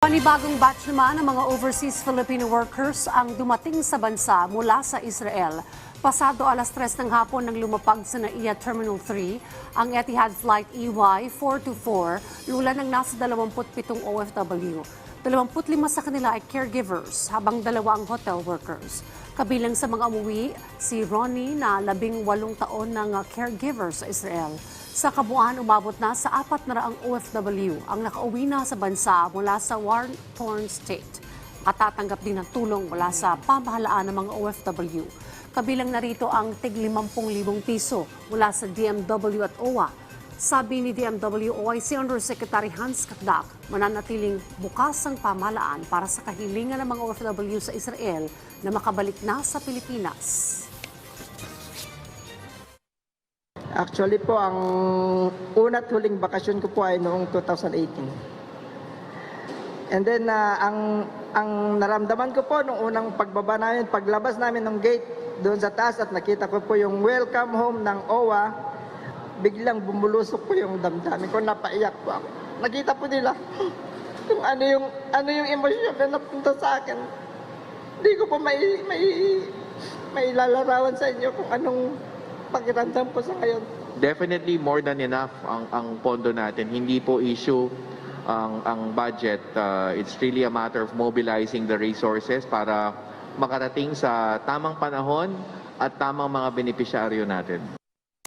Panibagong batch naman ng mga overseas Filipino workers ang dumating sa bansa mula sa Israel. Pasado alas 3 ng hapon nang lumapag sa NAIA Terminal 3 ang Etihad Flight E EY424 lula ng nasa 27 OFW. 25 sa kanila ay caregivers habang dalawa ang hotel workers. Kabilang sa mga umuwi, si Ronnie na labing walong taon ng caregiver sa Israel. Sa kabuuan, umabot na sa apat na raang OFW ang nakauwi na sa bansa mula sa war-torn state. Matatanggap din ng tulong mula sa pamahalaan ng mga OFW. Kabilang narito ang tig 50,000 piso mula sa DMW at OWA. Sabi ni DMW OIC Undersecretary Hans Kakdak, mananatiling bukas ang pamahalaan para sa kahilingan ng mga OFW sa Israel na makabalik na sa Pilipinas. Actually po, ang una't huling bakasyon ko po ay noong 2018. And then, ah, ang, ang naramdaman ko po nung unang pagbaba namin, paglabas namin ng gate doon sa taas at nakita ko po yung welcome home ng OWA, biglang bumulusok po yung damdamin ko, napaiyak po ako. Nakita po nila kung ano yung, ano yung emosyon na napunta sa akin. Hindi ko po may, may, may lalarawan sa inyo kung anong pakiramdam po sa ngayon. Definitely more than enough ang ang pondo natin. Hindi po issue ang ang budget. Uh, it's really a matter of mobilizing the resources para makarating sa tamang panahon at tamang mga benepisyaryo natin.